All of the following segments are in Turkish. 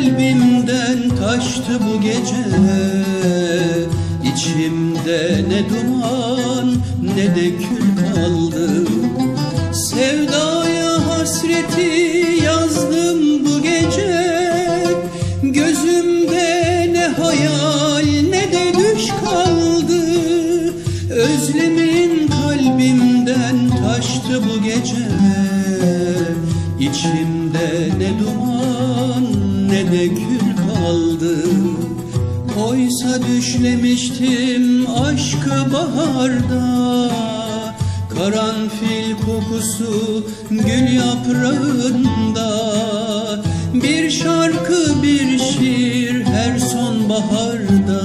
kalbimden taştı bu gece. İçimde ne duman ne de kül kaldı. Sevdaya hasreti yazdım bu gece. Gözümde ne hayal ne de düş kaldı. Özlemin kalbimden taştı bu gece. İçimde ne duman ne de kül kaldı. Oysa düşlemiştim aşkı baharda. Karanfil kokusu gül yaprağında. Bir şarkı bir şiir her sonbaharda.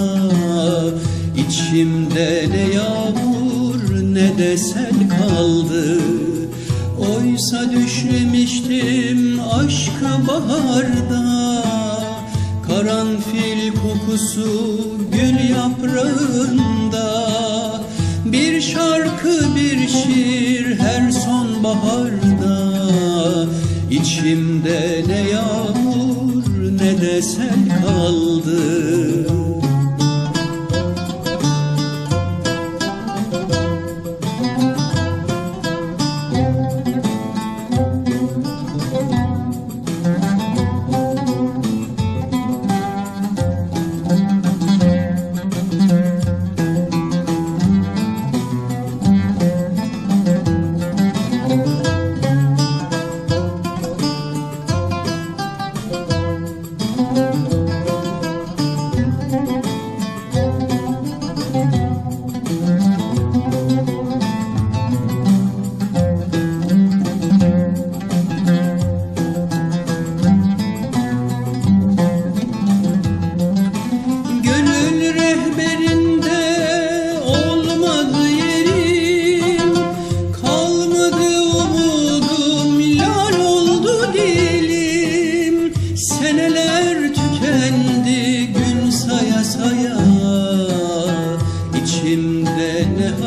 İçimde ne yağmur ne de sel kaldı Oysa düşlemiştim aşkı baharda. Karanfil kokusu gül yaprağında. Bir şarkı bir şiir her sonbaharda. İçimde ne yağmur ne de sel kaldı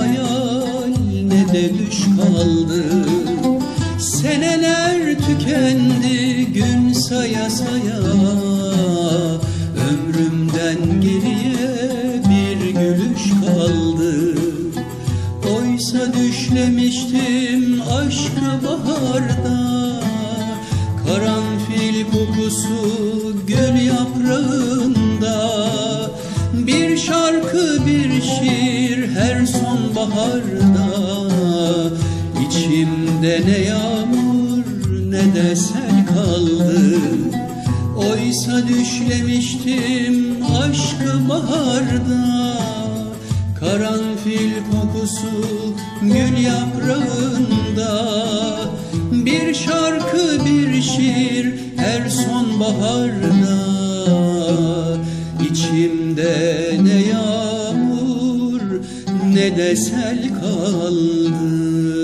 hayal ne de düş kaldı. Seneler tükendi gün saya saya. Ömrümden geriye bir gülüş kaldı. Oysa düşlemiştim aşkı baharda. Karanfil kokusu gül yaprağında sonbaharda İçimde ne yağmur ne de sel kaldı. Oysa düşlemiştim aşkı baharda Karanfil kokusu gül yaprağında. Bir şarkı bir şiir her sonbaharda ne de sel kaldı